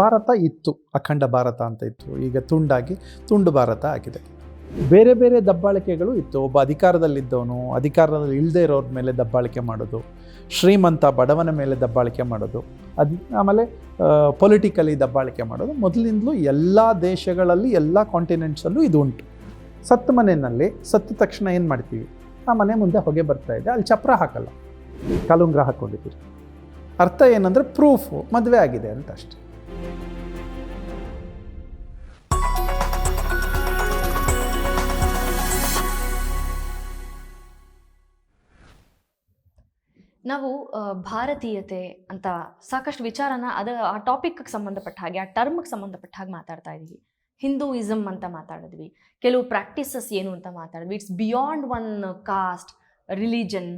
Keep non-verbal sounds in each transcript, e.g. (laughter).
ಭಾರತ ಇತ್ತು, ಅಖಂಡ ಭಾರತ ಅಂತ ಇತ್ತು. ಈಗ ತುಂಡಾಗಿ ತುಂಡು ಭಾರತ ಆಗಿದೆ. ಬೇರೆ ಬೇರೆ ದಬ್ಬಾಳಿಕೆಗಳು ಇತ್ತು. ಒಬ್ಬ ಅಧಿಕಾರದಲ್ಲಿದ್ದವನು, ಅಧಿಕಾರದಲ್ಲಿ ಇಲ್ಲದೆ ಇರೋರ ಮೇಲೆ ದಬ್ಬಾಳಿಕೆ ಮಾಡೋದು, ಶ್ರೀಮಂತ ಬಡವನ ಮೇಲೆ ದಬ್ಬಾಳಿಕೆ ಮಾಡೋದು, ಅದು ಆಮೇಲೆ ಪೊಲಿಟಿಕಲಿ ದಬ್ಬಾಳಿಕೆ ಮಾಡೋದು. ಮೊದಲಿಂದಲೂ ಎಲ್ಲ ದೇಶಗಳಲ್ಲಿ, ಎಲ್ಲ ಕಾಂಟಿನೆಂಟ್ಸಲ್ಲೂ ಇದು ಉಂಟು. ಸತ್ತ ಮನೆಯಲ್ಲಿ, ಸತ್ತ ತಕ್ಷಣ ಏನು ಮಾಡ್ತೀವಿ? ಆ ಮನೆ ಮುಂದೆ ಹೊಗೆ ಬರ್ತಾ ಇದೆ. ಅಲ್ಲಿ ಚಪ್ರ ಹಾಕಲ್ಲ. ಕಾಲುಂಗ್ರ ಹಾಕ್ಕೊಂಡಿದ್ದೀವಿ ಅರ್ಥ ಏನಂದರೆ ಪ್ರೂಫು ಮದುವೆ ಆಗಿದೆ ಅಂತ ಅಷ್ಟೆ. ನಾವು ಭಾರತೀಯತೆ ಅಂತ ಸಾಕಷ್ಟು ವಿಚಾರನ ಅದ, ಆ ಟಾಪಿಕ್ಗೆ ಸಂಬಂಧಪಟ್ಟ ಹಾಗೆ, ಆ ಟರ್ಮ್ಗೆ ಸಂಬಂಧಪಟ್ಟ ಹಾಗೆ ಮಾತಾಡ್ತಾ ಇದ್ದೀವಿ ಹಿಂದೂಯಿಸಮ್ ಅಂತ ಮಾತಾಡಿದ್ವಿ. ಕೆಲವು ಪ್ರಾಕ್ಟೀಸಸ್ ಏನು ಅಂತ ಮಾತಾಡಿದ್ವಿ. It's beyond one caste religion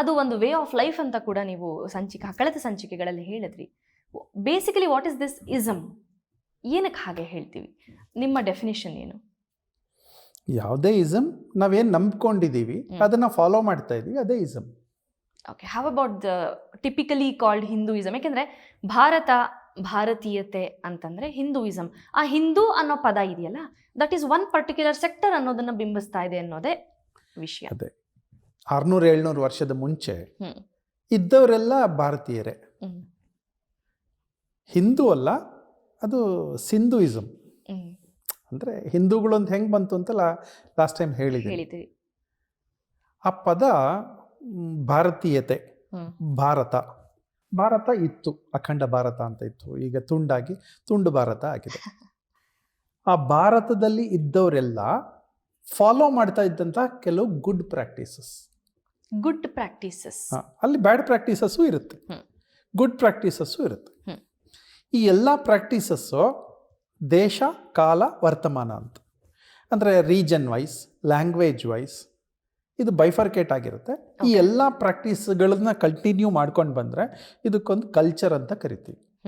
ಅದು ಒಂದು ವೇ ಆಫ್ ಲೈಫ್ ಅಂತ ಕೂಡ ನೀವು ಸಂಚಿಕೆ, ಕಳೆದ ಸಂಚಿಕೆಗಳಲ್ಲಿ ಹೇಳಿದ್ರಿ. Basically what is this ism ಏನಕ್ಕೆ ಹಾಗೆ ಹೇಳ್ತೀವಿ? ನಿಮ್ಮ ಡೆಫಿನೇಷನ್ ಏನು? ಯಾವುದೇ ಇಸಮ್ ನಾವೇನು ನಂಬ್ಕೊಂಡಿದ್ದೀವಿ. ಅದನ್ನು ಫಾಲೋ ಮಾಡ್ತಾ ಇದ್ದೀವಿ ಅದೇ ism okay how about the typically called Hinduism ಯಾಕೆಂದರೆ ಭಾರತ ಭಾರತೀಯತೆ ಅಂತಂದರೆ ಹಿಂದೂಯಿಸಮ್ ಆ ಹಿಂದೂ ಅನ್ನೋ ಪದ ಇದೆಯಲ್ಲ that is one particular sector ಅನ್ನೋದನ್ನು ಬಿಂಬಿಸ್ತಾ ಇದೆ ಅನ್ನೋದೇ ವಿಷಯ. ಆರುನೂರು ಏಳ್ನೂರು ವರ್ಷದ ಮುಂಚೆ. ಇದ್ದವರೆಲ್ಲ ಭಾರತೀಯರೇ. ಹಿಂದೂ ಅಲ್ಲ ಅದು ಸಿಂಧುಯಿಸಮ್. ಅಂದರೆ ಹಿಂದೂಗಳು ಅಂತ ಹೆಂಗೆ ಬಂತು ಅಂತಲ್ಲ ಲಾಸ್ಟ್ ಟೈಮ್ ಹೇಳಿದೆ ಆ ಪದ ಭಾರತೀಯತೆ ಭಾರತ. ಭಾರತ ಇತ್ತು ಅಖಂಡ ಭಾರತ ಅಂತ ಇತ್ತು. ಈಗ ತುಂಡಾಗಿ ತುಂಡು ಭಾರತ ಆಗಿದೆ. ಆ ಭಾರತದಲ್ಲಿ ಇದ್ದವರೆಲ್ಲ ಫಾಲೋ ಮಾಡ್ತಾ ಇದ್ದಂಥ ಕೆಲವು ಗುಡ್ ಪ್ರಾಕ್ಟೀಸಸ್ ಗುಡ್ ಪ್ರಾಕ್ಟೀಸಸ್ ಅಲ್ಲಿ ಬ್ಯಾಡ್ ಪ್ರಾಕ್ಟೀಸಸ್ಸು ಇರುತ್ತೆ. ಗುಡ್ ಪ್ರಾಕ್ಟೀಸಸ್ಸು ಇರುತ್ತೆ. ಈ ಎಲ್ಲ ಪ್ರಾಕ್ಟೀಸಸ್ಸು ದೇಶ ಕಾಲ ವರ್ತಮಾನ ಅಂತ. ಅಂದರೆ ರೀಜನ್ ವೈಸ್ ಲ್ಯಾಂಗ್ವೇಜ್ ವೈಸ್ ಇದು ಬೈಫರ್ಕೇಟ್ ಆಗಿರುತ್ತೆ. ಈ. ಎಲ್ಲ ಪ್ರಾಕ್ಟೀಸ್ಗಳನ್ನ ಕಂಟಿನ್ಯೂ ಮಾಡ್ಕೊಂಡು ಬಂದರೆ ಇದಕ್ಕೊಂದು ಕಲ್ಚರ್ ಅಂತ ಕರಿತೀವಿ.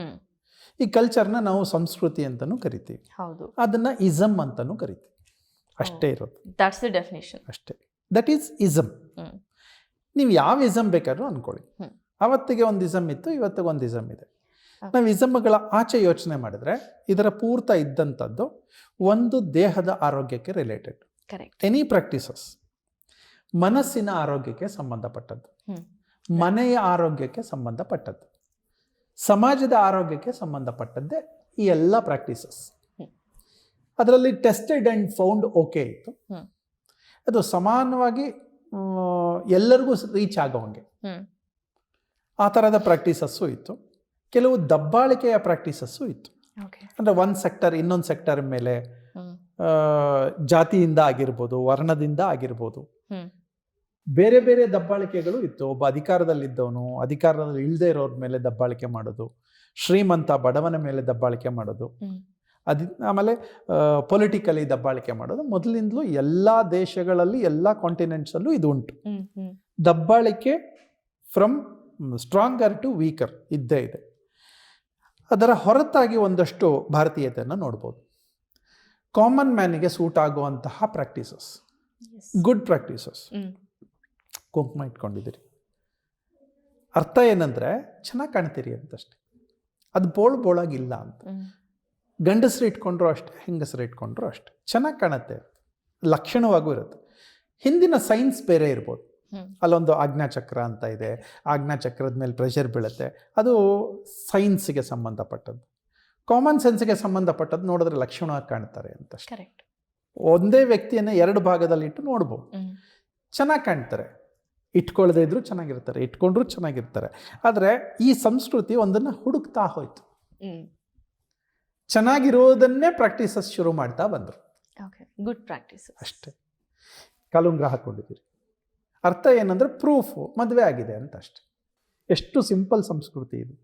ಈ ಕಲ್ಚರ್ನ ನಾವು ಸಂಸ್ಕೃತಿ ಅಂತಲೂ ಕರಿತೀವಿ. ಹೌದು. ಅದನ್ನು ಇಸಮ್ ಅಂತಲೂ ಕರಿತೀವಿ. ಅಷ್ಟೇ ಇರೋದು ದಟ್ಸ್ ದ ಡೆಫಿನೇಷನ್ ಅಷ್ಟೇ. That is ism. ನೀವು ಯಾವ ಇಸಮ್ ಬೇಕಾದ್ರೂ ಅಂದ್ಕೊಳ್ಳಿ. ಅವತ್ತಿಗೆ ಒಂದು ಇಸಮ್ ಇತ್ತು ಇವತ್ತಿಗೆ ಒಂದು ಇಸಮ್ ಇದೆ. ನಾವು ಇಸಮ್ಗಳ ಆಚೆ ಯೋಚನೆ ಮಾಡಿದ್ರೆ ಇದರ ಪೂರ್ತ ಇದ್ದಂಥದ್ದು ಒಂದು ದೇಹದ ಆರೋಗ್ಯಕ್ಕೆ ರಿಲೇಟೆಡ್ ಕರೆಕ್ಟ್ ಎನಿ ಪ್ರಾಕ್ಟೀಸಸ್ ಮನಸ್ಸಿನ ಆರೋಗ್ಯಕ್ಕೆ ಸಂಬಂಧಪಟ್ಟದ್ದು. ಮನೆಯ ಆರೋಗ್ಯಕ್ಕೆ ಸಂಬಂಧಪಟ್ಟದ್ದು. ಸಮಾಜದ ಆರೋಗ್ಯಕ್ಕೆ ಸಂಬಂಧಪಟ್ಟದ್ದೇ ಈ ಎಲ್ಲ ಪ್ರಾಕ್ಟೀಸಸ್ ಅದರಲ್ಲಿ ಟೆಸ್ಟೆಡ್ ಆ್ಯಂಡ್ ಫೌಂಡ್ ಓಕೆ ಇತ್ತು. ಅದು ಸಮಾನವಾಗಿ ಎಲ್ಲರಿಗೂ ರೀಚ್ ಆಗೋಂಗೆ ಆ ಥರದ ಪ್ರಾಕ್ಟೀಸಸ್ಸು ಇತ್ತು. ಕೆಲವು ದಬ್ಬಾಳಿಕೆಯ ಪ್ರಾಕ್ಟೀಸಸ್ಸು ಇತ್ತು. ಅಂದರೆ ಒಂದು ಸೆಕ್ಟರ್ ಇನ್ನೊಂದು ಸೆಕ್ಟರ್ ಮೇಲೆ ಜಾತಿಯಿಂದ ಆಗಿರ್ಬೋದು ವರ್ಣದಿಂದ ಆಗಿರ್ಬೋದು. ಬೇರೆ ಬೇರೆ ದಬ್ಬಾಳಿಕೆಗಳು ಇತ್ತು. ಒಬ್ಬ ಅಧಿಕಾರದಲ್ಲಿದ್ದವನು ಅಧಿಕಾರದಲ್ಲಿ ಇಲ್ಲದೆ ಇರೋರ ಮೇಲೆ ದಬ್ಬಾಳಿಕೆ ಮಾಡೋದು ಶ್ರೀಮಂತ ಬಡವನ ಮೇಲೆ ದಬ್ಬಾಳಿಕೆ ಮಾಡೋದು. ಅದಿ ಆಮೇಲೆ ಪೊಲಿಟಿಕಲಿ ದಬ್ಬಾಳಿಕೆ ಮಾಡೋದು. ಮೊದಲಿಂದಲೂ ಎಲ್ಲ ದೇಶಗಳಲ್ಲಿ ಎಲ್ಲ ಕಾಂಟಿನೆಂಟ್ಸಲ್ಲೂ ಇದು ಉಂಟು. ದಬ್ಬಾಳಿಕೆ ಫ್ರಮ್ ಸ್ಟ್ರಾಂಗರ್ ಟು ವೀಕರ್ ಇದ್ದೇ ಇದೆ. ಅದರ ಹೊರತಾಗಿ ಒಂದಷ್ಟು ಭಾರತೀಯತೆಯನ್ನು ನೋಡ್ಬೋದು. ಕಾಮನ್ ಮ್ಯಾನಿಗೆ ಸೂಟ್ ಆಗುವಂತಹ ಪ್ರಾಕ್ಟೀಸಸ್ ಗುಡ್ ಪ್ರಾಕ್ಟೀಸಸ್ ಕುಂಕುಮ ಇಟ್ಕೊಂಡಿದ್ದೀರಿ. ಅರ್ಥ ಏನಂದರೆ ಚೆನ್ನಾಗಿ ಕಾಣ್ತೀರಿ ಅಂತಷ್ಟೆ. ಅದು ಬೋಳ್ ಬೋಳಾಗಿಲ್ಲ ಅಂತ. ಗಂಡಸರು ಇಟ್ಕೊಂಡ್ರು ಅಷ್ಟೇ ಹೆಂಗಸರು ಇಟ್ಕೊಂಡ್ರು ಅಷ್ಟೇ. ಚೆನ್ನಾಗಿ ಕಾಣುತ್ತೆ. ಲಕ್ಷಣವಾಗೂ ಇರುತ್ತೆ. ಹಿಂದಿನ ಸೈನ್ಸ್ ಬೇರೆ ಇರ್ಬೋದು. ಅಲ್ಲೊಂದು ಆಜ್ಞಾಚಕ್ರ ಅಂತ ಇದೆ. ಆಜ್ಞಾಚಕ್ರದ ಮೇಲೆ ಪ್ರೆಷರ್ ಬೀಳುತ್ತೆ. ಅದು ಸೈನ್ಸ್ಗೆ ಸಂಬಂಧಪಟ್ಟದ್ದು. ಕಾಮನ್ ಸೆನ್ಸ್ಗೆ ಸಂಬಂಧಪಟ್ಟದ್ದು ನೋಡಿದ್ರೆ ಲಕ್ಷಣ ಕಾಣ್ತಾರೆ ಅಂತ ಕರೆಕ್ಟ್ ಒಂದೇ ವ್ಯಕ್ತಿಯನ್ನು ಎರಡು ಭಾಗದಲ್ಲಿಟ್ಟು ನೋಡ್ಬೋದು. ಹ್ಮ್. ಚೆನ್ನಾಗಿ ಕಾಣ್ತಾರೆ. ಇಟ್ಕೊಳ್ಳದೇ ಇದ್ರೂ ಚೆನ್ನಾಗಿರ್ತಾರೆ. ಇಟ್ಕೊಂಡ್ರೂ ಚೆನ್ನಾಗಿರ್ತಾರೆ. ಆದರೆ ಈ ಸಂಸ್ಕೃತಿ ಒಂದನ್ನು ಹುಡುಕ್ತಾ ಹೋಯ್ತು. ಚೆನ್ನಾಗಿರೋದನ್ನೇ ಪ್ರಾಕ್ಟೀಸಸ್ ಶುರು ಮಾಡ್ತಾ ಬಂದರು. ಗುಡ್ ಪ್ರಾಕ್ಟೀಸ್ ಅಷ್ಟೇ. ಕಾಲುಂಗ್ರ ಹಾಕ್ಕೊಂಡಿದ್ದೀರಿ. ಅರ್ಥ ಏನಂದರೆ ಪ್ರೂಫು ಮದುವೆ ಆಗಿದೆ ಅಂತ ಅಷ್ಟೆ ಎಷ್ಟು ಸಿಂಪಲ್ ಸಂಸ್ಕೃತಿ ಇದು.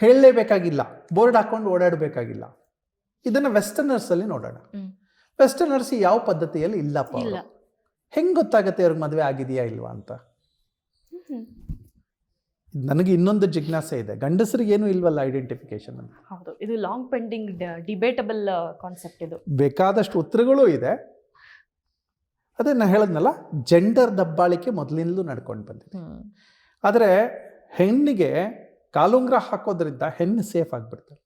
ಹೇಳಲೇಬೇಕಾಗಿಲ್ಲ ಬೋರ್ಡ್ ಹಾಕೊಂಡು ಓಡಾಡಬೇಕಾಗಿಲ್ಲ. ಇದನ್ನು ವೆಸ್ಟರ್ನರ್ಸಲ್ಲಿ ನೋಡೋಣ. ವೆಸ್ಟರ್ನರ್ಸ್ ಯಾವ ಪದ್ಧತಿಯಲ್ಲಿ ಇಲ್ಲಪ್ಪ ಹೆಂಗ್ ಗೊತ್ತಾಗತ್ತೆ ಅವ್ರಿಗೆ ಮದುವೆ ಆಗಿದೆಯಾ ಇಲ್ವಾ ಅಂತ? ನನಗೆ ಇನ್ನೊಂದು ಜಿಜ್ಞಾಸೆ ಇದೆ. ಗಂಡಸರಿಗೆ ಏನು ಇಲ್ವಲ್ಲ ಐಡೆಂಟಿಫಿಕೇಶನ್ ಹೌದು. ಇದು ಲಾಂಗ್ ಪೆಂಡಿಂಗ್ ಡಿಬೇಟಬಲ್ ಕಾನ್ಸೆಪ್ಟ್ ಇದು. ಬೇಕಾದಷ್ಟು ಉತ್ತರಗಳು ಇದೆ. ಅದೇ ನಾನು ಹೇಳಿದ್ನಲ್ಲ ಜೆಂಡರ್ ದಬ್ಬಾಳಿಕೆ ಮೊದಲಿಂದಲೂ ನಡ್ಕೊಂಡು ಬಂದಿದೆ. ಆದರೆ ಹೆಣ್ಣಿಗೆ ಕಾಲುಂಗ್ರ ಹಾಕೋದ್ರಿಂದ ಹೆಣ್ಣು ಸೇಫ್ ಆಗಿಬಿಡ್ತಾರೆ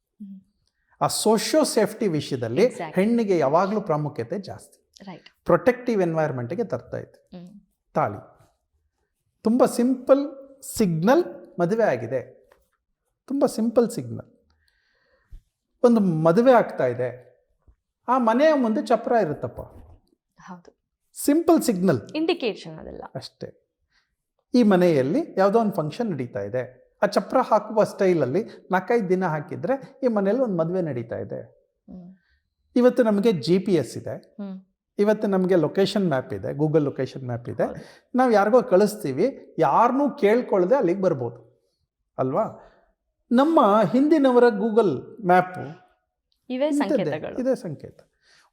ಆ ಸೋಷಿಯೋ ಸೇಫ್ಟಿ ವಿಷಯದಲ್ಲಿ ಹೆಣ್ಣಿಗೆ ಯಾವಾಗಲೂ ಪ್ರಾಮುಖ್ಯತೆ ಜಾಸ್ತಿ. ರೈಟ್ ಪ್ರೊಟೆಕ್ಟಿವ್ ಎನ್ವೈರ್ಮೆಂಟ್ಗೆ ತರ್ತಾ ಇತ್ತು ತಾಳಿ. ತುಂಬ ಸಿಂಪಲ್ ಸಿಗ್ನಲ್ ಮದುವೆ ಆಗಿದೆ. ತುಂಬ ಸಿಂಪಲ್ ಸಿಗ್ನಲ್ ಒಂದು ಮದುವೆ ಆಗ್ತಾ ಇದೆ. ಆ ಮನೆಯ ಮುಂದೆ ಚಪ್ರ ಇರುತ್ತಪ್ಪ. ಹೌದು. ಸಿಂಪಲ್ ಸಿಗ್ನಲ್ ಇಂಡಿಕೇಶನ್ ಅದೆಲ್ಲ. ಅಷ್ಟೇ. ಈ ಮನೆಯಲ್ಲಿ ಯಾವುದೋ ಒಂದು ಫಂಕ್ಷನ್ ನಡೀತಾ ಇದೆ. ಆ ಚಪ್ರ ಹಾಕುವ ಸ್ಟೈಲಲ್ಲಿ ನಾಲ್ಕೈದು ದಿನ ಹಾಕಿದರೆ ಈ ಮನೆಯಲ್ಲಿ ಒಂದು ಮದುವೆ ನಡೀತಾ ಇದೆ. ಇವತ್ತು ನಮಗೆ ಜಿ ಪಿ ಎಸ್ ಇದೆ. ಇವತ್ತು ನಮಗೆ ಲೊಕೇಶನ್ ಮ್ಯಾಪ್ ಇದೆ. ಗೂಗಲ್ ಲೊಕೇಶನ್ ಮ್ಯಾಪ್ ಇದೆ. ನಾವು ಯಾರಿಗೋ ಕಳಿಸ್ತೀವಿ. ಯಾರನ್ನೂ ಕೇಳ್ಕೊಳ್ಳದೆ ಅಲ್ಲಿಗೆ ಬರ್ಬೋದು. ಅಲ್ವಾ? ನಮ್ಮ ಹಿಂದಿನವರ ಗೂಗಲ್ ಮ್ಯಾಪು ಇದೇ ಸಂಕೇತ.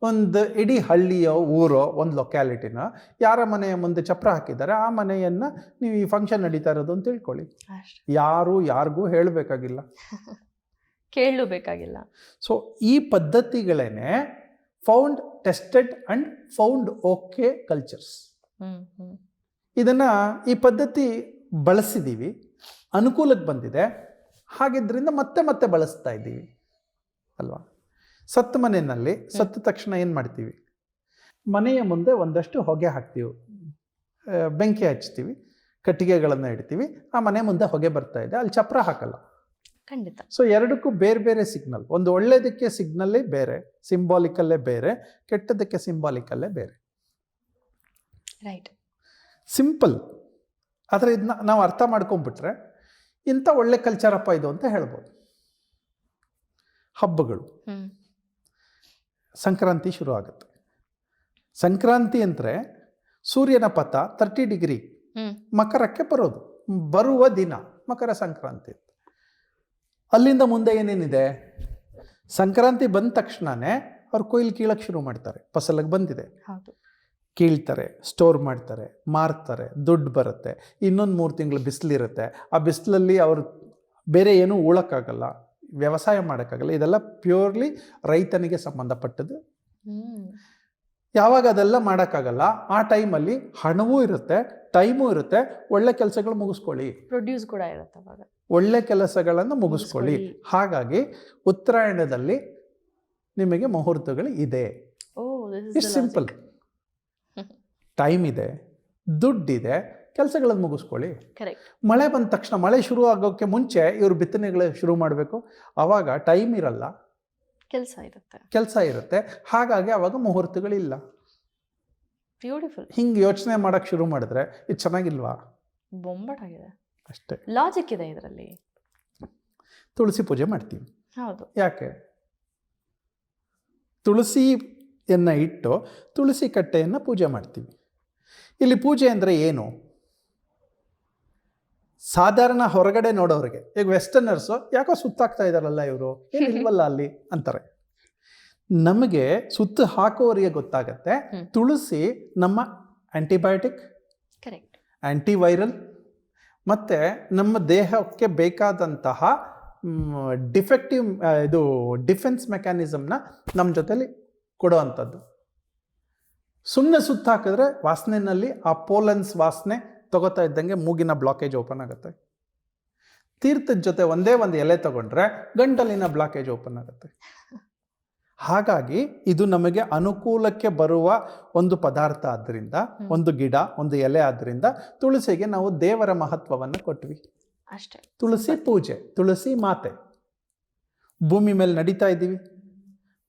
ಒಂದು ಇಡೀ ಹಳ್ಳಿಯೋ ಊರೋ ಒಂದು ಲೊಕ್ಯಾಲಿಟಿನ ಯಾರ ಮನೆಯ ಮುಂದೆ ಚಪ್ರ ಹಾಕಿದ್ದಾರೆ ಆ ಮನೆಯನ್ನು ನೀವು ಈ ಫಂಕ್ಷನ್ ನಡೀತಾ ಇರೋದು ಅಂತ ತಿಳ್ಕೊಳ್ಳಿ. ಯಾರು ಯಾರಿಗೂ ಹೇಳಬೇಕಾಗಿಲ್ಲ. (laughs) ಕೇಳಬೇಕಾಗಿಲ್ಲ. ಸೊ ಈ ಪದ್ಧತಿಗಳೇನೆ found tested and found okay cultures ಇದನ್ನು ಈ ಪದ್ಧತಿ ಬಳಸಿದ್ದೀವಿ ಅನುಕೂಲಕ್ಕೆ ಬಂದಿದೆ ಹಾಗಿದ್ದರಿಂದ ಮತ್ತೆ ಮತ್ತೆ ಬಳಸ್ತಾ ಇದ್ದೀವಿ. ಅಲ್ವಾ? ಸತ್ತ ಮನೆಯಲ್ಲಿ ಸತ್ತ ತಕ್ಷಣ ಏನು ಮಾಡ್ತೀವಿ? ಮನೆಯ ಮುಂದೆ ಒಂದಷ್ಟು ಹೊಗೆ ಹಾಕ್ತೀವಿ. ಬೆಂಕಿ ಹಚ್ತೀವಿ ಕಟ್ಟಿಗೆಗಳನ್ನು ಇಡ್ತೀವಿ. ಆ ಮನೆ ಮುಂದೆ ಹೊಗೆ ಬರ್ತಾ ಇದೆ. ಅಲ್ಲಿ ಚಪ್ರ ಹಾಕಲ್ಲ. ಖಂಡಿತ. ಸೊ ಎರಡಕ್ಕೂ ಬೇರೆ ಬೇರೆ ಸಿಗ್ನಲ್ ಒಂದು ಒಳ್ಳೆಯದಕ್ಕೆ ಸಿಗ್ನಲ್ಲೇ ಬೇರೆ ಸಿಂಬಾಲಿಕಲ್ಲೇ ಬೇರೆ ಕೆಟ್ಟದಕ್ಕೆ ಸಿಂಬಾಲಿಕಲ್ಲೇ ಬೇರೆ. ರೈಟ್ ಸಿಂಪಲ್ ಆದರೆ ಇದನ್ನ ನಾವು ಅರ್ಥ ಮಾಡ್ಕೊಂಡ್ಬಿಟ್ರೆ ಇಂಥ ಒಳ್ಳೆ ಕಲ್ಚರಪ್ಪ ಇದು ಅಂತ ಹೇಳ್ಬೋದು. ಹಬ್ಬಗಳು. ಸಂಕ್ರಾಂತಿ ಶುರು ಆಗುತ್ತೆ ಸಂಕ್ರಾಂತಿ ಅಂದರೆ ಸೂರ್ಯನ ಪಥ ತರ್ಟಿ ಡಿಗ್ರಿ ಮಕರಕ್ಕೆ ಬರೋದು. ಬರುವ ದಿನ ಮಕರ ಸಂಕ್ರಾಂತಿ ಅಲ್ಲಿಂದ ಮುಂದೆ ಏನೇನಿದೆ? ಸಂಕ್ರಾಂತಿ ಬಂದ ತಕ್ಷಣನೇ ಅವ್ರು ಕೊಯ್ಲು ಕೀಳಕ್ಕೆ ಶುರು ಮಾಡ್ತಾರೆ. ಫಸಲಿಗೆ ಬಂದಿದೆ. ಕೀಳ್ತಾರೆ ಸ್ಟೋರ್ ಮಾಡ್ತಾರೆ ಮಾರ್ತಾರೆ ದುಡ್ಡು ಬರುತ್ತೆ. ಇನ್ನೊಂದು ಮೂರು ತಿಂಗಳು ಬಿಸಿಲಿರುತ್ತೆ. ಆ ಬಿಸಿಲಲ್ಲಿ ಅವರು ಬೇರೆ ಏನೂ ಉಳಕ್ಕಾಗಲ್ಲ. ವ್ಯವಸಾಯ ಮಾಡೋಕ್ಕಾಗಲ್ಲ. ಇದೆಲ್ಲ ಪ್ಯೂರ್ಲಿ ರೈತನಿಗೆ ಸಂಬಂಧಪಟ್ಟದ್ದು. ಯಾವಾಗ ಅದೆಲ್ಲ ಮಾಡೋಕ್ಕಾಗಲ್ಲ ಆ ಟೈಮಲ್ಲಿ ಹಣವೂ ಇರುತ್ತೆ ಟೈಮೂ ಇರುತ್ತೆ. ಒಳ್ಳೆ ಕೆಲಸಗಳು ಮುಗಿಸ್ಕೊಳ್ಳಿ. ಪ್ರೊಡ್ಯೂಸ್ ಕೂಡ ಇರುತ್ತೆ ಒಳ್ಳೆ ಕೆಲಸಗಳನ್ನು ಮುಗಿಸ್ಕೊಳ್ಳಿ. ಹಾಗಾಗಿ ಉತ್ತರಾಯಣದಲ್ಲಿ ನಿಮಗೆ ಮುಹೂರ್ತಗಳು ಇದೆ. ಇಟ್ಸ್ ಸಿಂಪಲ್ ಟೈಮ್ ಇದೆ ದುಡ್ಡಿದೆ ಕೆಲಸಗಳನ್ನು ಮುಗಿಸ್ಕೊಳ್ಳಿ. ಮಳೆ ಬಂದ ತಕ್ಷಣ ಮಳೆ ಶುರು ಆಗೋಕ್ಕೆ ಮುಂಚೆ ಇವರು ಬಿತ್ತನೆಗಳು ಶುರು ಮಾಡಬೇಕು. ಆವಾಗ ಟೈಮ್ ಇರಲ್ಲ. ಕೆಲಸ ಇರುತ್ತೆ. ಕೆಲಸ ಇರುತ್ತೆ. ಹಾಗಾಗಿ ಆವಾಗ ಮುಹೂರ್ತಗಳಿಲ್ಲ. ಬ್ಯೂಟಿಫುಲ್ ಹಿಂಗೆ ಯೋಚನೆ ಮಾಡೋಕ್ಕೆ ಶುರು ಮಾಡಿದ್ರೆ ಇದು ಚೆನ್ನಾಗಿಲ್ವಾ? ಬೊಂಬಾಟಾಗಿದೆ. ಅಷ್ಟೇ. ಲಾಜಿಕ್ ಇದೆ ಇದರಲ್ಲಿ. ತುಳಸಿ ಪೂಜೆ ಮಾಡ್ತೀವಿ. ಹೌದು. ಯಾಕೆ? ತುಳಸಿಯನ್ನು ಇಟ್ಟು ತುಳಸಿ ಕಟ್ಟೆಯನ್ನು ಪೂಜೆ ಮಾಡ್ತೀವಿ. ಇಲ್ಲಿ ಪೂಜೆ ಅಂದರೆ ಏನು? ಸಾಧಾರಣ ಹೊರಗಡೆ ನೋಡೋರಿಗೆ ಈಗ ವೆಸ್ಟರ್ನರ್ಸು ಯಾಕೋ ಸುತ್ತಾಕ್ತಾ ಇದ್ದಾರಲ್ಲ ಇವರು? ಇಲ್ವಲ್ಲ ಅಲ್ಲಿ ಅಂತಾರೆ. ನಮಗೆ ಸುತ್ತು ಹಾಕೋರಿಗೆ ಗೊತ್ತಾಗತ್ತೆ ತುಳಸಿ ನಮ್ಮ ಆಂಟಿಬಯೋಟಿಕ್ ಕರೆಕ್ಟ್ ಆ್ಯಂಟಿವೈರಲ್ ಮತ್ತು ನಮ್ಮ ದೇಹಕ್ಕೆ ಬೇಕಾದಂತಹ ಡಿಫೆಕ್ಟಿವ್ ಇದು ಡಿಫೆನ್ಸ್ ಮೆಕ್ಯಾನಿಸಮ್ನ ನಮ್ಮ ಜೊತೆಲಿ ಕೊಡೋವಂಥದ್ದು. ಸುಮ್ಮನೆ ಸುತ್ತಾಕಿದ್ರೆ ವಾಸನೆಯಲ್ಲಿ ಆ ಪೋಲನ್ಸ್ ವಾಸನೆ ತಗೋತಾ ಇದ್ದಂಗೆ ಮೂಗಿನ ಬ್ಲಾಕೇಜ್ ಓಪನ್ ಆಗುತ್ತೆ. ತೀರ್ಥದ ಜೊತೆ ಒಂದೇ ಒಂದು ಎಲೆ ತಗೊಂಡ್ರೆ ಗಂಟಲಿನ ಬ್ಲಾಕೇಜ್ ಓಪನ್ ಆಗುತ್ತೆ. ಹಾಗಾಗಿ ಇದು ನಮಗೆ ಅನುಕೂಲಕ್ಕೆ ಬರುವ ಒಂದು ಪದಾರ್ಥ ಆದ್ದರಿಂದ. ಒಂದು ಗಿಡ ಒಂದು ಎಲೆ ಆದ್ದರಿಂದ ತುಳಸಿಗೆ ನಾವು ದೇವರ ಮಹತ್ವವನ್ನು ಕೊಟ್ವಿ. ಅಷ್ಟೇ. ತುಳಸಿ ಪೂಜೆ ತುಳಸಿ ಮಾತೆ. ಭೂಮಿ ಮೇಲೆ ನಡೀತಾ ಇದ್ದೀವಿ.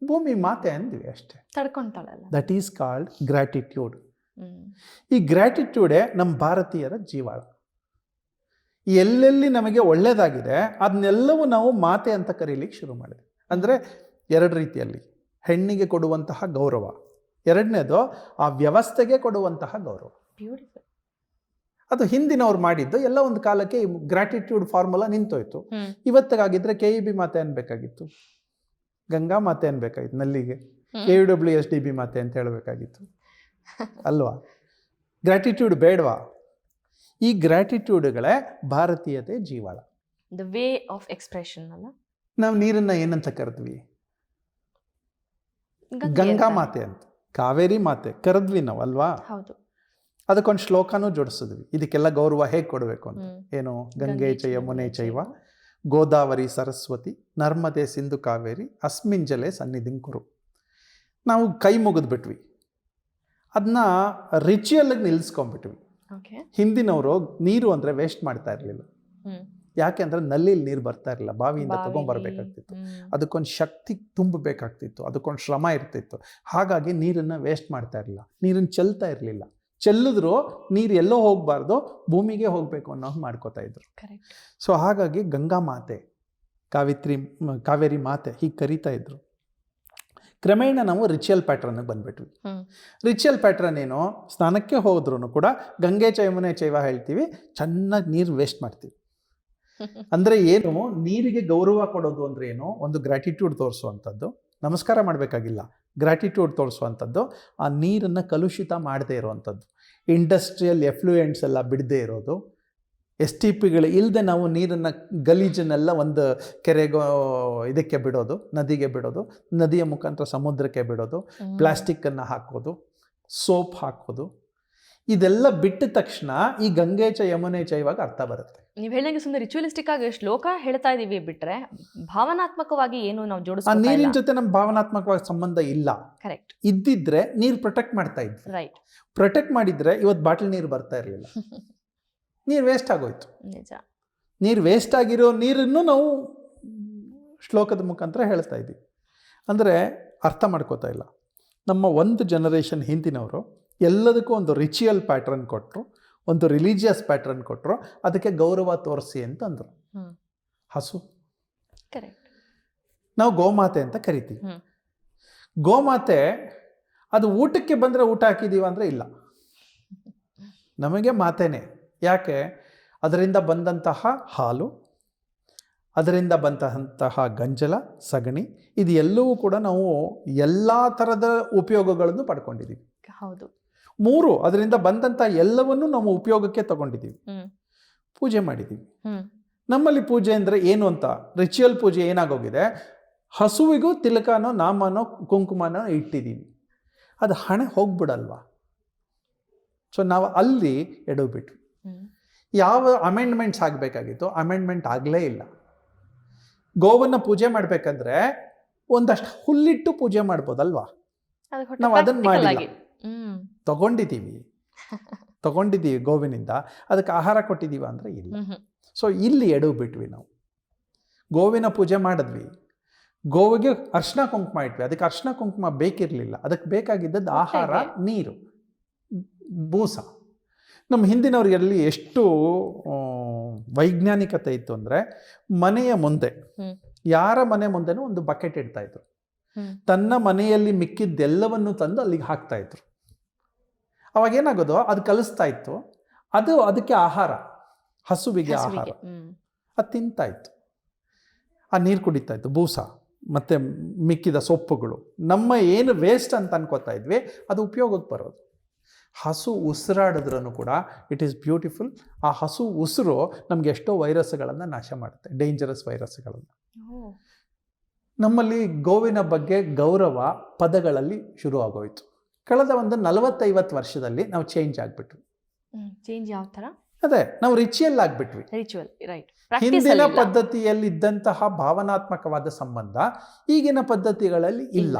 ಭೂಮಿ ಮಾತೆ ಅಂದ್ವಿ ಅಷ್ಟೇ. ತಡ್ಕೊಂತಾಳಲ್ಲ. ದಟ್ ಈಸ್ ಕಾಲ್ಡ್ ಗ್ರ್ಯಾಟಿಟ್ಯೂಡ್ ಈ ಗ್ರ್ಯಾಟಿಟ್ಯೂಡೇ ನಮ್ಮ ಭಾರತೀಯರ ಜೀವಾಳ. ಎಲ್ಲೆಲ್ಲಿ ನಮಗೆ ಒಳ್ಳೆಯದಾಗಿದೆ ಅದನ್ನೆಲ್ಲವೂ ನಾವು ಮಾತೆ ಅಂತ ಕರೀಲಿಕ್ಕೆ ಶುರು ಮಾಡಿದೆ. ಅಂದರೆ ಎರಡು ರೀತಿಯಲ್ಲಿ ಹೆಣ್ಣಿಗೆ ಕೊಡುವಂತಹ ಗೌರವ. ಎರಡನೇದು ಆ ವ್ಯವಸ್ಥೆಗೆ ಕೊಡುವಂತಹ ಗೌರವ. ಅದು ಹಿಂದಿನವ್ರು ಮಾಡಿದ್ದು ಎಲ್ಲ ಒಂದು ಕಾಲಕ್ಕೆ ಗ್ರಾಟಿಟ್ಯೂಡ್ ಫಾರ್ಮುಲಾ ನಿಂತೋಯ್ತು. ಇವತ್ತಿಗಾಗಿದ್ರೆ ಕೆ ಇ ಬಿ ಮಾತೆ ಅನ್ಬೇಕಾಗಿತ್ತು. ಗಂಗಾ ಮಾತೆ ಅನ್ಬೇಕಾಗಿತ್ತು ನಲ್ಲಿಗೆ. K U W S D B ಮಾತೆ ಅಂತ ಹೇಳಬೇಕಾಗಿತ್ತು. ಅಲ್ವಾ? ಗ್ರ್ಯಾಟಿಟ್ಯೂಡ್ ಬೇಡವಾ? ಈ ಗ್ರ್ಯಾಟಿಟ್ಯೂಡ್ಗಳೇ ಭಾರತೀಯತೆ ಜೀವಾಳ. ದ ವೇ ಆಫ್ ಎಕ್ಸ್ಪ್ರೆಷನ್ ಅಲ್ಲ? ನಾವು ನೀರನ್ನು ಏನಂತ ಕರೆದ್ವಿ? ಗಂಗಾ ಮಾತೆ ಅಂತ. ಕಾವೇರಿ ಮಾತೆ. ಕರೆದ್ವಿ ನಾವು ಅಲ್ವಾ? ಹೌದು. ಅದಕ್ಕೊಂದು ಶ್ಲೋಕನೂ ಜೋಡಿಸಿದ್ವಿ. ಇದಕ್ಕೆಲ್ಲ ಗೌರವ ಹೇಗೆ ಕೊಡಬೇಕು ಅಂತ. ಏನು? ಗಂಗೆ ಮುನೆ ಚ ಯಮುನೆ ಚೈವ ಗೋದಾವರಿ ಸರಸ್ವತಿ. ನರ್ಮದೆ ಸಿಂಧು ಕಾವೇರಿ. ಅಸ್ಮಿಂಜಲೆ ಸನ್ನಿಧಿಂಕುರು ನಾವು ಕೈ ಮುಗಿದ್ಬಿಟ್ವಿ. ಅದನ್ನ ರಿಚುವಲ್ಗೆ ನಿಲ್ಲಿಸ್ಕೊಂಡ್ಬಿಟ್ವಿ ಹಿಂದಿನವರು ನೀರು ಅಂದರೆ ವೇಸ್ಟ್ ಮಾಡ್ತಾ ಇರಲಿಲ್ಲ. ಯಾಕೆ ಅಂದರೆ ನಲ್ಲಿಲಿ ನೀರು ಬರ್ತಾ ಇರಲಿಲ್ಲ ಬಾವಿಯಿಂದ ತಗೊಂಡ್ಬರ್ಬೇಕಾಗ್ತಿತ್ತು ಅದಕ್ಕೊಂದು ಶಕ್ತಿ ತುಂಬಬೇಕಾಗ್ತಿತ್ತು ಅದಕ್ಕೊಂದು ಶ್ರಮ ಇರ್ತಿತ್ತು. ಹಾಗಾಗಿ ನೀರನ್ನು ವೇಸ್ಟ್ ಮಾಡ್ತಾ ಇರಲಿಲ್ಲ ನೀರನ್ನು ಚೆಲ್ತಾ ಇರಲಿಲ್ಲ. ಚೆಲ್ಲಿದ್ರು ನೀರು ಎಲ್ಲೋ ಹೋಗಬಾರ್ದು ಭೂಮಿಗೆ ಹೋಗಬೇಕು ಅನ್ನೋ ಮಾಡ್ಕೋತಾ ಇದ್ರು. ಸೊ ಹಾಗಾಗಿ ಗಂಗಾ ಮಾತೆ ಕಾವಿತ್ರಿ ಕಾವೇರಿ ಮಾತೆ ಹೀಗೆ ಕರಿತಾ ಇದ್ರು. ಕ್ರಮೇಣ ನಾವು ರಿಚುವಲ್ ಪ್ಯಾಟ್ರನ್ಗೆ ಬಂದ್ಬಿಟ್ವಿ. ರಿಚುವಲ್ ಪ್ಯಾಟ್ರನ್ ಏನು ಸ್ನಾನಕ್ಕೆ ಹೋದ್ರೂ ಕೂಡ ಗಂಗೆ ಚೈಮನೆ ಚೈವ ಹೇಳ್ತೀವಿ ಚೆನ್ನಾಗಿ ನೀರು ವೇಸ್ಟ್ ಮಾಡ್ತೀವಿ. (laughs) ಅಂದರೆ ಏನು ನೀರಿಗೆ ಗೌರವ ಕೊಡೋದು ಅಂದ್ರೆ ಏನು ಒಂದು ಗ್ರ್ಯಾಟಿಟ್ಯೂಡ್ ತೋರಿಸುವಂಥದ್ದು ನಮಸ್ಕಾರ ಮಾಡಬೇಕಾಗಿಲ್ಲ ಗ್ರ್ಯಾಟಿಟ್ಯೂಡ್ ತೋರಿಸುವಂಥದ್ದು ಆ ನೀರನ್ನು ಕಲುಷಿತ ಮಾಡದೇ ಇರುವಂಥದ್ದು. ಇಂಡಸ್ಟ್ರಿಯಲ್ ಎಫ್ಲೂಯೆಂಟ್ಸ್ ಎಲ್ಲ ಬಿಡದೇ ಇರೋದು ಎಸ್ ಟಿ ಪಿಗಳು ಇಲ್ಲದೆ ನಾವು ನೀರನ್ನು ಗಲೀಜನ್ನೆಲ್ಲ ಒಂದು ಕೆರೆಗೋ ಇದಕ್ಕೆ ಬಿಡೋದು ನದಿಗೆ ಬಿಡೋದು ನದಿಯ ಮುಖಾಂತರ ಸಮುದ್ರಕ್ಕೆ ಬಿಡೋದು ಪ್ಲಾಸ್ಟಿಕ್ಕನ್ನು ಹಾಕೋದು ಸೋಪ್ ಹಾಕೋದು ಇದೆಲ್ಲ ಬಿಟ್ಟ ತಕ್ಷಣ ಈ ಗಂಗೆ ಚ ಯಮುನೆ ಚ ಇವಾಗ ಅರ್ಥ ಬರುತ್ತೆ. ನೀವು ಹೇಳಿದಂಗೆ ಸುಮ್ಮನೆ ರಿಚುವಲಿಸ್ಟಿಕ್ ಆಗಿ ಶ್ಲೋಕ ಹೇಳ್ತಾ ಇದೀವಿ ಬಿಟ್ರೆ ಭಾವನಾತ್ಮಕವಾಗಿ ಏನು ನಾವು ಆ ನೀರಿನ ಜೊತೆ ನಮ್ಮ ಭಾವನಾತ್ಮಕವಾಗಿ ಸಂಬಂಧ ಇಲ್ಲ. ಕರೆಕ್ಟ್ ಇದ್ದಿದ್ರೆ ನೀರು ಪ್ರೊಟೆಕ್ಟ್ ಮಾಡ್ತಾ ಇದ್ವಿ. ರೈಟ್ ಪ್ರೊಟೆಕ್ಟ್ ಮಾಡಿದ್ರೆ ಇವತ್ತು ಬಾಟಲ್ ನೀರು ಬರ್ತಾ ಇರಲಿಲ್ಲ. (laughs) ನೀರು ವೇಸ್ಟ್ ಆಗೋಯ್ತು. ನಿಜ. ನೀರು ವೇಸ್ಟ್ ಆಗಿರೋ ನೀರನ್ನು ನಾವು ಶ್ಲೋಕದ ಮುಖಾಂತರ ಹೇಳ್ತಾ ಇದ್ದೀವಿ. ಅಂದರೆ ಅರ್ಥ ಮಾಡ್ಕೋತಾ ಇಲ್ಲ. ನಮ್ಮ ಒಂದು ಜನರೇಷನ್ ಹಿಂದಿನವರು ಎಲ್ಲದಕ್ಕೂ ಒಂದು ರಿಚುವಲ್ ಪ್ಯಾಟ್ರನ್ ಕೊಟ್ಟರು ಒಂದು ರಿಲಿಜಿಯಸ್ ಪ್ಯಾಟ್ರನ್ ಕೊಟ್ಟರು ಅದಕ್ಕೆ ಗೌರವ ತೋರಿಸಿ ಅಂತ ಅಂದರು ಹಸು. ಕರೆಕ್ಟ್ ನಾವು ಗೋಮಾತೆ ಅಂತ ಕರಿತೀವಿ. ಗೋಮಾತೆ ಅದು ಊಟಕ್ಕೆ ಬಂದರೆ ಊಟ ಹಾಕಿದ್ದೀವ ಅಂದರೆ ಇಲ್ಲ. (laughs) ನಮಗೆ ಮಾತೇನೆ. ಯಾಕೆ? ಅದರಿಂದ ಬಂದಂತಹ ಹಾಲು ಅದರಿಂದ ಬಂದಂತಹ ಗಂಜಲ ಸಗಣಿ ಇದು ಎಲ್ಲವೂ ಕೂಡ ನಾವು ಎಲ್ಲ ಥರದ ಉಪಯೋಗಗಳನ್ನು ಪಡ್ಕೊಂಡಿದ್ದೀವಿ ಹೌದು. ಮೂರು ಅದರಿಂದ ಬಂದಂಥ ಎಲ್ಲವನ್ನು ನಾವು ಉಪಯೋಗಕ್ಕೆ ತಗೊಂಡಿದ್ದೀವಿ ಪೂಜೆ ಮಾಡಿದ್ದೀವಿ ನಮ್ಮಲ್ಲಿ ಪೂಜೆ ಅಂದರೆ ಏನು ಅಂತ? ರಿಚುವಲ್ ಪೂಜೆ ಏನಾಗೋಗಿದೆ? ಹಸುವಿಗೂ ತಿಲಕನೋ ನಾಮನೋ ಕುಂಕುಮನೋ ಇಟ್ಟಿದ್ದೀವಿ ಅದು ಹಣೆ ಹೋಗ್ಬಿಡಲ್ವಾ? ಸೊ ನಾವು ಅಲ್ಲಿ ಎಡವ್ಬಿಟ್ವಿ. ಯಾವ ಅಮೆಂಡ್ಮೆಂಟ್ಸ್ ಆಗಬೇಕಾಗಿತ್ತು? ಅಮೆಂಡ್ಮೆಂಟ್ ಆಗಲೇ ಇಲ್ಲ. ಗೋವನ್ನು ಪೂಜೆ ಮಾಡಬೇಕಂದ್ರೆ ಒಂದಷ್ಟು ಹುಲ್ಲಿಟ್ಟು ಪೂಜೆ ಮಾಡ್ಬೋದಲ್ವಾ? ನಾವು ಅದನ್ನ ಮಾಡಿಲ್ಲ. ತಗೊಂಡಿದ್ದೀವಿ. (laughs) ತಗೊಂಡಿದ್ದೀವಿ ಗೋವಿನಿಂದ. ಅದಕ್ಕೆ ಆಹಾರ ಕೊಟ್ಟಿದ್ದೀವ ಅಂದರೆ ಇಲ್ಲ. ಸೊ ಇಲ್ಲಿ ಎಡವು ಬಿಟ್ವಿ ನಾವು. ಗೋವಿನ ಪೂಜೆ ಮಾಡಿದ್ವಿ. ಗೋವಿಗೆ ಅರ್ಶಿನ ಕುಂಕುಮ ಇಟ್ವಿ. ಅದಕ್ಕೆ ಅರ್ಶಿನ ಕುಂಕುಮ ಬೇಕಿರಲಿಲ್ಲ. ಅದಕ್ಕೆ ಬೇಕಾಗಿದ್ದದ್ದು ಆಹಾರ ನೀರು ಬೂಸ. ನಮ್ಮ ಹಿಂದಿನವ್ರಿಗೆಲ್ಲಿ ಎಷ್ಟು ವೈಜ್ಞಾನಿಕತೆ ಇತ್ತು ಅಂದರೆ ಮನೆಯ ಮುಂದೆ ಯಾರ ಮನೆ ಮುಂದೆನೂ ಒಂದು ಬಕೆಟ್ ಇಡ್ತಾ ಇದ್ರು. ತನ್ನ ಮನೆಯಲ್ಲಿ ಮಿಕ್ಕಿದ್ದೆಲ್ಲವನ್ನು ತಂದು ಅಲ್ಲಿಗೆ ಹಾಕ್ತಾ ಇದ್ರು. ಅವಾಗ ಏನಾಗೋದು? ಅದು ಕಲಿಸ್ತಾ ಇತ್ತು. ಅದು ಅದಕ್ಕೆ ಆಹಾರ ಹಸುವಿಗೆ ಆಹಾರ. ಅದು ತಿಂತಾ ಇತ್ತು. ಆ ನೀರು ಕುಡಿತಾ ಇತ್ತು ಬೂಸ ಮತ್ತು ಮಿಕ್ಕಿದ ಸೊಪ್ಪುಗಳು. ನಮ್ಮ ಏನು ವೇಸ್ಟ್ ಅಂತ ಅನ್ಕೋತಾ ಇದ್ವಿ ಅದು ಉಪಯೋಗಕ್ಕೆ ಬರೋದು. ಹಸು ಉಸಿರಾಡಿದ್ರೂ ಕೂಡ ಇಟ್ ಈಸ್ ಬ್ಯೂಟಿಫುಲ್ ಆ ಹಸು ಉಸಿರು ನಮಗೆ ಎಷ್ಟೋ ವೈರಸ್ಗಳನ್ನು ನಾಶ ಮಾಡುತ್ತೆ ಡೇಂಜರಸ್ ವೈರಸ್ಗಳನ್ನು. ನಮ್ಮಲ್ಲಿ ಗೋವಿನ ಬಗ್ಗೆ ಗೌರವ ಪದಗಳಲ್ಲಿ ಶುರು ಆಗೋಯ್ತು. ಕಳೆದ ಒಂದು ನಲವತ್ತೈವತ್ತು ವರ್ಷದಲ್ಲಿ ನಾವು ಚೇಂಜ್ ಆಗಿಬಿಟ್ವಿ. ಚೇಂಜ್ ಯಾವ ತರ ಅದೇ ನಾವು ರಿಚುವಲ್ ಆಗಿಬಿಟ್ವಿ. ರಿಚುವಲ್ ರೈಟ್ ಹಿಂದಿನ ಪ್ರಾಕ್ಟೀಸ್ ಪದ್ಧತಿಯಲ್ಲಿ ಇದ್ದಂತಹ ಭಾವನಾತ್ಮಕವಾದ ಸಂಬಂಧ ಈಗಿನ ಪದ್ಧತಿಗಳಲ್ಲಿ ಇಲ್ಲ.